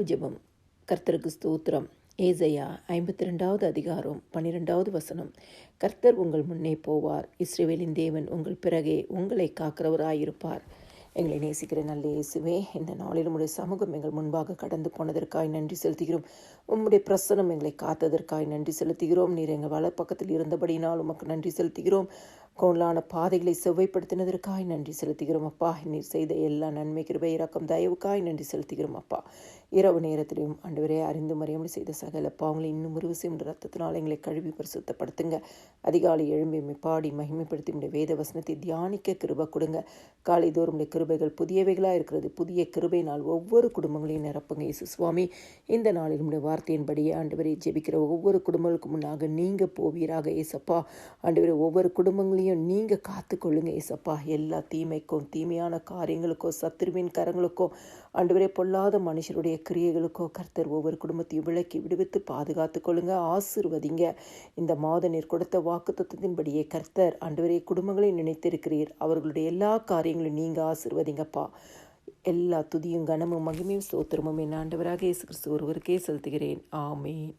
இரவு ஜெபம். கர்த்தருக்கு ஸ்தோத்திரம். ஏசையா ஐம்பத்தி ரெண்டாவது அதிகாரம் பன்னிரெண்டாவது வசனம். கர்த்தர் உங்கள் முன்னே போவார். இஸ்ரேவேலின் தேவன் உங்கள் பிறகே உங்களை காக்கிறவராயிருப்பார். எங்களை நேசிக்கிற நல்ல இயேசுவே இந்த நாளில் உம்முடைய சமூகம் எங்கள் முன்பாக கடந்து போனதற்காய் நன்றி செலுத்துகிறோம். உம்முடைய பிரசனம் எங்களை காத்ததற்காய் நன்றி செலுத்துகிறோம். நீர் எங்கள் வலப்பக்கத்தில் இருந்தபடியினால் உமக்கு நன்றி செலுத்துகிறோம். கோலான பாதைகளை செவ்வைப்படுத்தினதற்காய் நன்றி செலுத்துகிறோம் அப்பா. நீர் செய்த எல்லா நன்மை கிருபை இறக்கம் தயவுக்காய் நன்றி செலுத்துகிறோம் அப்பா. இரவு நேரத்திலையும் ஆண்டவரே அறிந்து மறியாமல் செய்த சகல பாவங்களை இன்னும் ஒரு விஷயம் ரத்தத்தினால் எங்களை கழுவி பரிசுத்தப்படுத்துங்க. அதிகாலை எழும்பி பாடி மகிமைப்படுத்தி உடைய வேத வசனத்தை தியானிக்க கிருபை கொடுங்க. காலை தோறும் உடைய கிருபைகள் புதியவைகளாக இருக்கிறது. புதிய கிருபையினால் ஒவ்வொரு குடும்பங்களையும் நிரப்புங்க. இயேசு சுவாமி இந்த நாளில் உடைய வார்த்தையின்படியே ஆண்டவரை ஜெபிக்கிற ஒவ்வொரு குடும்பங்களுக்கு முன்னாக நீங்கள் போவீராக. ஏசப்பா ஆண்டவரை ஒவ்வொரு குடும்பங்களையும் நீங்கள் காத்து கொள்ளுங்க ஏசப்பா. எல்லா தீமைக்கும் தீமையான காரியங்களுக்கோ சத்துருவின் கரங்களுக்கோ ஆண்டவரே பொல்லாத மனுஷருடைய கிரியைகளுக்கோ கர்த்தர் ஒவ்வொரு குடும்பத்தையும் விளக்கி விடுவித்து பாதுகாத்து கொள்ளுங்க ஆசிர்வதிங்க. இந்த மாத நீர் கொடுத்த வாக்கு தத்துவத்தின்படியே கர்த்தர் ஆண்டவரே குடும்பங்களை நினைத்திருக்கிறீர். அவர்களுடைய எல்லா காரியங்களையும் நீங்கள் ஆசிர்வதிங்கப்பா. எல்லா துதியும் கனமும் மகிமையும் சோத்திரமும் என் ஆண்டவராக இயேசு கிறிஸ்து ஒருவருக்கே செலுத்துகிறேன். ஆமேன்.